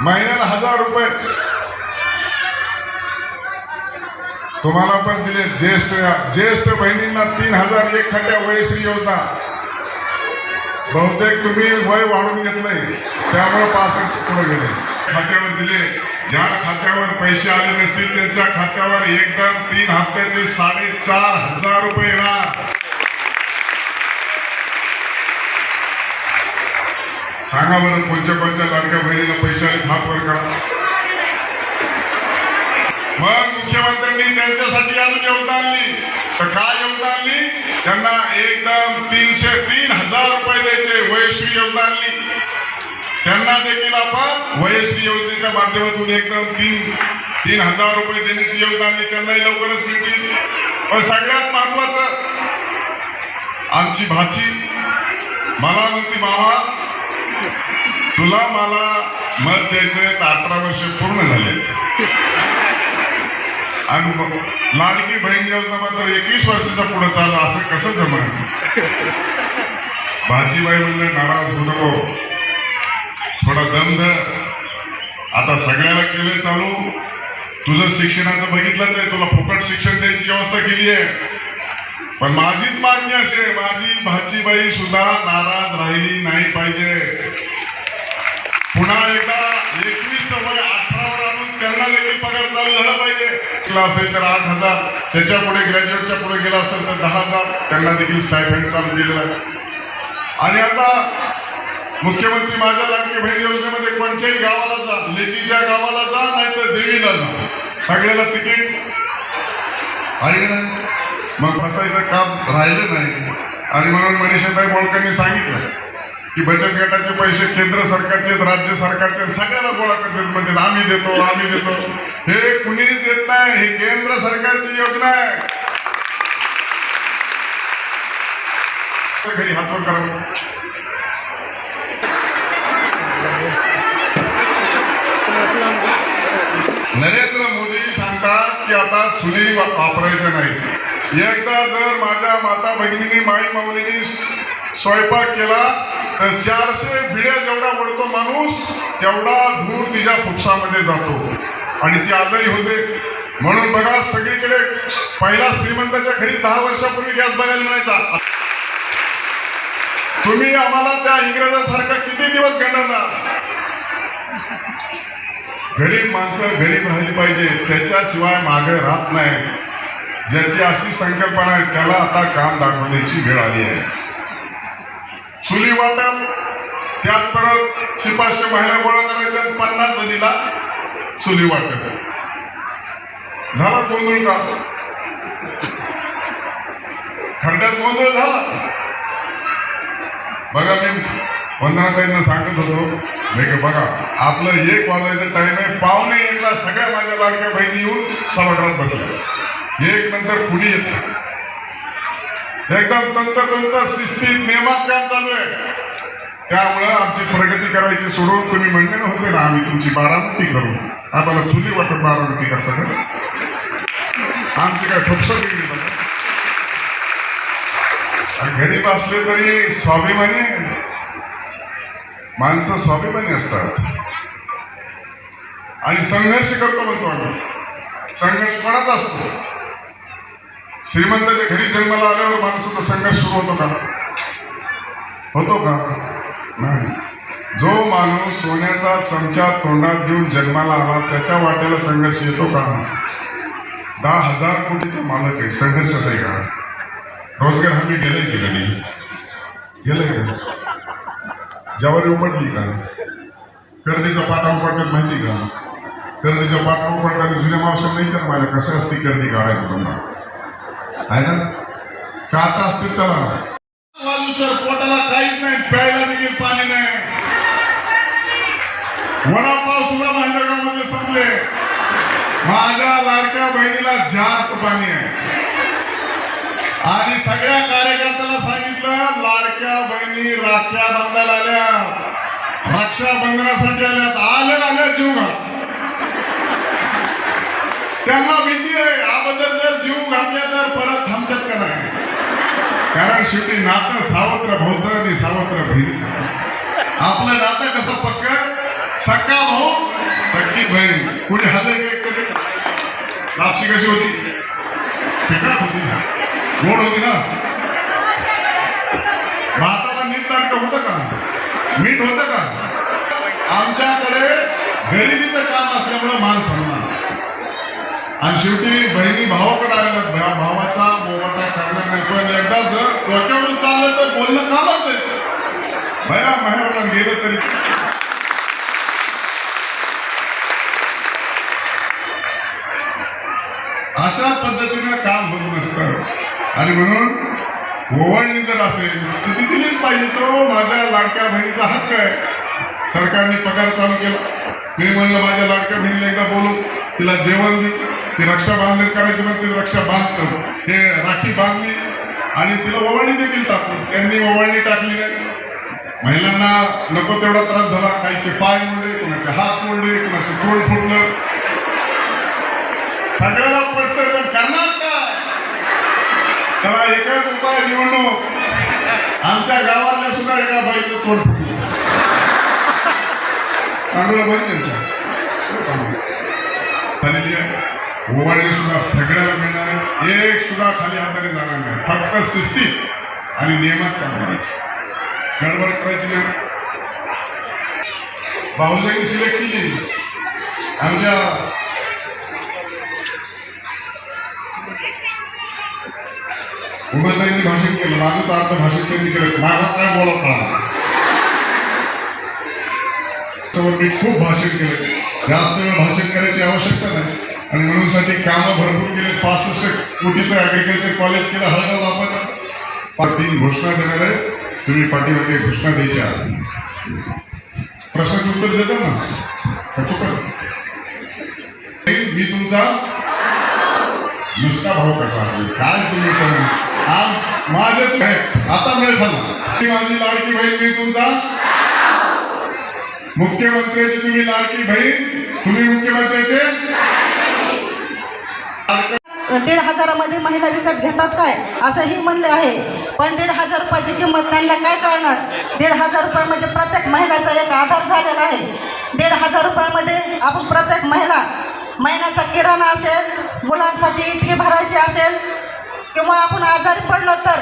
महिन्याला हजार रुपये. तुम्हाला पण दिले ज्येष्ठ ज्येष्ठ बहिणींना तीन हजार एखाद्या वयश्री योजना. बहुतेक तुम्ही वय वाढून घेतलंय. त्यामुळे पासष्ट पुढे गेले. खात्यावर दिले. ज्या खात्यावर पैसे आले नसतील त्यांच्या खात्यावर एकदम तीन हप्त्याचे साडेचार हजार रुपये येणार. सांगा बरं कोणत्या कोणत्या लाडक्या बहिणीला पैसे आले हात वर करा. मग मुख्यमंत्र्यांनी त्यांच्यासाठी अजून योगदान आणली. तर काय योगदान आणली? त्यांना एकदम तीनशे तीन हजार रुपये द्यायचे वयस्वी योगदान आणली. त्यांना देखील आपण वयस्वी योजनेच्या माध्यमातून एकदम तीन तीन हजार रुपये देण्याची योजना आणि त्यांनाही लवकरच मिळतील. पण सगळ्यात महत्वाचं आमची भाची मला म्हणती मामा तुला मला मत द्यायचं तर अठरा वर्ष पूर्ण झाले. आणि लाडकी बहीण योजना मात्र एकवीस वर्षाच्या पुढे चालू असं कसं जमा भाजीबाई म्हणलं नाराज होऊ नको. गंध आता सगळ्याला केलं चालू. तुझं शिक्षणाचं बघितलंच आहे. तुला फुकट शिक्षण द्यायची व्यवस्था केली आहे. पण माझीच मागणी अशी आहे. माझी भाचीबाई सुद्धा नाराज राहिली नाही पाहिजे. पुन्हा एकदा एकवीस वय अठरावर आणून त्यांना देखील पगार चालू झाला पाहिजे. असेल तर आठ हजार. त्याच्या पुढे ग्रॅज्युएटच्या पुढे गेला असेल तर दहा हजार. त्यांना देखील स्टायफंड चालू दिलेला आणि आता मुख्यमंत्री माझ्या लाडकी बहीण योजनेमध्ये कोणत्याही गावाला जा लेकीच्या गावाला जा नाही तर देवीला जा. सगळ्याला तिकीट आहे का नाही? मग फसायचं काम राहिलं नाही. आणि म्हणून मनीषाताई बोळकरनी सांगितलं की बचत गटाचे पैसे केंद्र सरकारचे राज्य सरकारचे सगळ्याला गोळा करतात. म्हणजे आम्ही देतो आम्ही देतो. हे कुणीच देत नाही हे केंद्र सरकारची योजना आहे. घरी हातवर करावं की आता चुली वापरायचं नाही. एकदा जर माझ्या माता भगिनीने माई माऊलीनी स्वयंपाक केला तर चारशे बिड्या जेवढा वडतो माणूस तेवढा धूर तिच्या फुप्सामध्ये जातो. आणि ती आजारी होते. म्हणून बघा सगळीकडे पहिला श्रीमंताच्या घरी दहा वर्षापूर्वी गॅस बघायला मिळायचा. तुम्ही आम्हाला त्या इंग्रजासारखा किती दिवस गणणार गरीब माणसं गरीब राहिली पाहिजे. त्याच्याशिवाय मागे राहत नाही. ज्याची अशी संकल्पना आहे त्याला आता काम दाखवण्याची वेळ आली आहे. चुली वाटप त्यात परत शिपाशे महिला गोळा करायच्या पन्नास जणीला चुली वाटप. झाला गोंधळ का? खड्ड्यात गोंधळ झाला? बघा मी वंदनाताईंना सांगत होतो नाही का बघा आपलं एक वाजायचं टाईम आहे पाहुणे एकला सगळ्या माझ्या लाडक्या बहिणी येऊन सभागृहात बसल्या एक नंतर कुणी येत एकदम तंततंत शिस्तीत नेमात काम चालू आहे? त्यामुळं आमची प्रगती करायची सोडून तुम्ही म्हणले होते ना आम्ही तुमची बारामती करू. आम्हाला चुली वाटत बारामती करता का? आमची काय ठोपसं वेगळी बघा गरीब असले तरी स्वाभिमानी माणसं स्वाभिमानी असतात. आणि संघर्ष करतो म्हणतो आम्ही. संघर्ष कोणाचा असतो? श्रीमंताच्या घरी जन्माला आल्यावर माणसाचा संघर्ष सुरू होतो का? होतो का? नाही. जो माणूस सोन्याचा चमचा तोंडात घेऊन जन्माला आला त्याच्या वाट्याला संघर्ष येतो का? दहा हजार कोटीचा मालक आहे. संघर्षच आहे का? रोजगार हमी गेले की नाही? गेले का? जवारी उमटली का? कर्दीचा पाटा उपटतात माहिती का? करडीच्या पाटा उमटतात जुन्या मावशांना विचार माझ्या कसं असते करडी काढायचं तुम्हाला आहे ना? का आता असते त्याला? पोटाला काहीच नाही प्यायला देखील पाणी नाही. वडापाव सुद्धा माझ्या गावामध्ये संपले. माझ्या लाडक्या बहिणीला जास्त पाणी आहे. आणि सगळ्या कार्यकर्त्याला सांगितलं लाडक्या बहिणी राख्या बांधायला आल्या. रक्षाबंधनासाठी आल्यात. आल्या आल्या जीव त्यांना भीती आहे. याबद्दल जर जीव घातले तर परत थांबतात का नाही? कारण शेवटी नातं सावत्र भाऊचं आणि सावत्र बहिणीचं आपलं नातं कसं पक्क? सक्का भाऊ सक्की बहीण. कुठे हजर कधी कापशी कशी होती. गोड होती ना भाताला मीठ नाटक होतं का मीठ होतं का आमच्याकडे गरिबीचं काम असल्यामुळे मान सन्मान आणि शेवटी बहिणी भावाकडे आलेल्या भा- भावाचा मोबाटा करणार नाही पण एकदा जर डोक्यावरून चाललं तर बोलणं कामच आहे भया माहेरला गेलं तरी अशा पद्धतीनं काम होत नसतं आणि म्हणून ओवाळणी जर असेल तर ती दिलीच पाहिजे. तो माझ्या लाडक्या बहिणीचा हक्क आहे. सरकारने पगार चालू केला. मी म्हणलं माझ्या लाडक्या बहिणीला एकदा बोलू. तिला जेवण दे. ती रक्षा बांधणी करायची म्हणते ती रक्षा बांधतो. हे राखी बांधली आणि तिला ओवाळणी देखील टाकली त्यांनी ओवाळणी टाकली नाही. महिलांना नको तेवढा त्रास झाला. काहीचे पाय मोडले कोणाचे हात मोडले कोणाचे तोंड फुटलं. सगळ्याला पडतं पण करणार एकच रुपया निवडणूक. आमच्या गावातल्या सुद्धा एका बाईचं तोंड फुटलं? चांगलं बहीण त्यांच्या. झालेली ओवाळणी सुद्धा सगळ्याला मिळणार आहे. एक सुद्धा खाली हाताने जाणार नाही. फक्त शिस्तीत आणि नियमात काम करायची. गडबड करायची नाही. भाऊजाईने सिलेक्ट केली. आमच्या उमेदवारी भाषण केलं. माझं तर आता भाषण त्यांनी केलं माझा काय बोलत कळा मी खूप भाषण केलं. जास्त वेळ भाषण करायची आवश्यकता नाही. आणि म्हणून साठी कामं भरपूर केले. पासष्ट कोटीचं ॲग्रिकल्चर कॉलेज केलं. हळद आपण तीन घोषणा देणार आहे तुम्ही पाठीमागे घोषणा द्यायच्या. प्रश्नाचं उत्तर देता ना? का मी तुमचा दुसरा भाऊ कसा असेल काय तुम्ही पण? आज माझे आता वेळ झाला मी माझी लाडकी बहीण मी तुमचा? मुख्यमंत्र्याची तुम्ही लाडकी बहीण तुम्ही मुख्यमंत्र्याचे? दीड हजारामध्ये महिला विकत घेतात काय? असंही म्हणले आहे. पण दीड हजार रुपयाची किंमत त्यांना काय कळणार? दीड हजार रुपये म्हणजे प्रत्येक महिलाचा एक आधार झालेला आहे. दीड हजार रुपयामध्ये आपण प्रत्येक महिला महिन्याचा किराणा असेल मुलांसाठी फी भरायची असेल किंवा आपण आजारी पडलो तर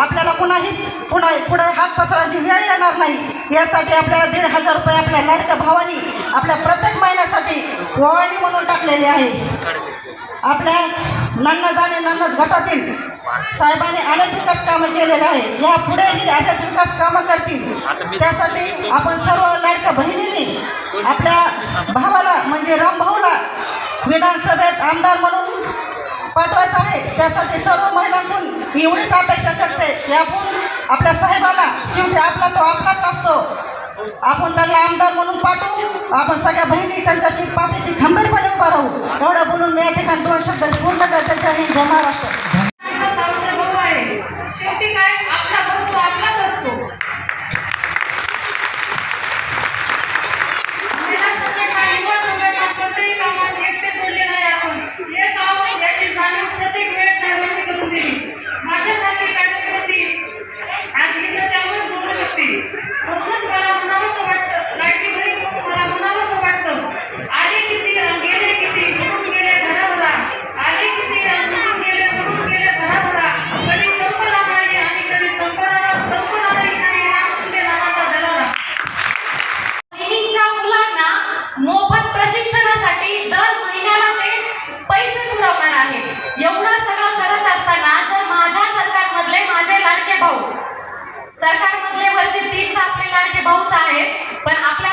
आपल्याला कुणाही पुन्हा पुढे हात पसरायची वेळ येणार नाही. यासाठी आपल्याला दीड हजार रुपये आपल्या लाडक्या भावानी आपल्या प्रत्येक महिन्यासाठी ओवाळणी म्हणून टाकलेली आहे. आपल्या नन्न जाणे नन्नज गटातील साहेबांनी अनेक विकास कामं केलेले आहे. या पुढेही अशाच विकास कामं करतील. त्यासाठी आपण सर्व लाडक्या बहिणींनी आपल्या भावाला म्हणजे रामभाऊला विधानसभेत आमदार म्हणून पाठवायचं आहे. त्यासाठी सर्व महिलांकडून एवढीच अपेक्षा करते की आपण आपल्या साहेबाला शेवटी आपला तो आपलाच असतो. आपण त्यांना आमदार म्हणून पाठवू. आपण सगळ्या बहिणी त्यांच्याशी पाठीशी खंबीरपणे उभा राहू. एवढं बोलून मी या ठिकाणी दोन शब्द पूर्ण करते. जय महाराष्ट्र आमचा सावत्र भाऊ आहे शेवटी काय आपला भाऊ तो आपलाच असतो महिला संघटना युवा संघटना कोणत्याही कामात एकटे सोडले नाही आपण हे काम याची जाणीव प्रत्येक वेळेस साहेबांनी करून दिली माझ्यासारखी कार्यकर्ती आज इथं त्यामुळेच बोलू शकते म्हणूनच मला म्हणावंसं वाटतं लाडकी बहीण म्हणून मला म्हणावंसं वाटतं आले किती अन् गेले किती म्हणून गेले घराभरा आले किती अन् म्हणून गेले म्हणून गेले घराभरा कधी संपला नाही आणि कधी संपणार संपणार नाही राम शिंदे नावाचा दरारा बहिणींच्या मुलांना मोफत प्रशिक्षणासाठी दर महिन्याला ते पैसे पुरवणार आहेत एवढं सगळं करत असताना जर माझ्या सरकारमधले माझे लाडके भाऊ सरकारमधले वरचे तीन तर आपले लाडके भाऊच आहेत पण आपल्या